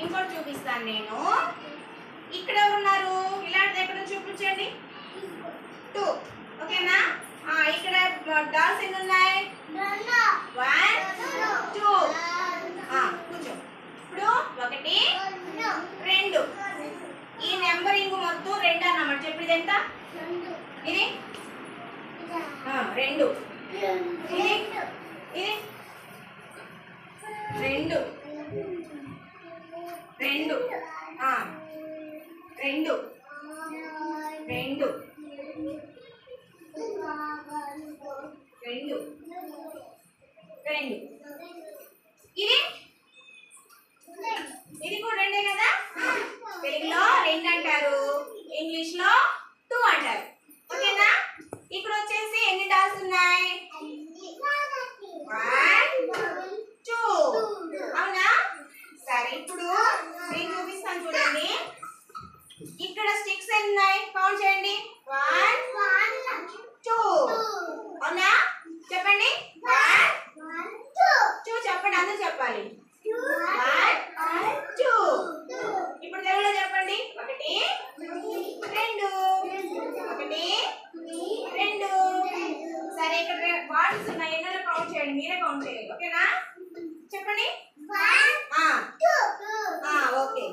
ఇంకోటి చూపిస్తాను నేను. ఇక్కడ ఉన్నారు. ఇలాంటిది ఎక్కడ చూపించండి టూ. ఓకేనా? ఇక్కడ డాల్స్ ఎన్ని ఉన్నాయి? వన్ టూ ఆ, కూర్చో. ఇప్పుడు ఒకటి రెండు. ఈ నెంబరింగ్ మొత్తం రెండు అన్నమాట. చెప్పేది ఎంత? ఇది? రెండు. ఇది? ఇది? రెండు. రెండు. రెండు. రెండు. రెండు. రెండు ఇది ఇది కూడా రెండే కదా తెలుగులో రెండు అంటారు ఇంగ్లీష్లో టూ అంటారు ఓకేనా ఇక్కడ వచ్చేసి ఎన్ని డాల్స్ ఉన్నాయి వన్ టూ అవునా సరే ఇప్పుడు నేను చూపిస్తాను చూడండి ఇక్కడ స్టిక్స్ ఎన్ని ఉన్నాయి కౌంట్ చేయండి వన్ టూ అవునా చెప్పండి వన్ టూ అందరూ చెప్పాలి. టూ ఇప్పుడు తెలుగులో చెప్పండి. ఒకటి రెండు. ఒకటి రెండు. సరే ఇక్కడ వాటర్స్ ఉన్నాయి. ఎన్నో కౌంట్ చేయండి. మీరే కౌంట్ చేయండి ఓకేనా? చెప్పండి. ఓకే.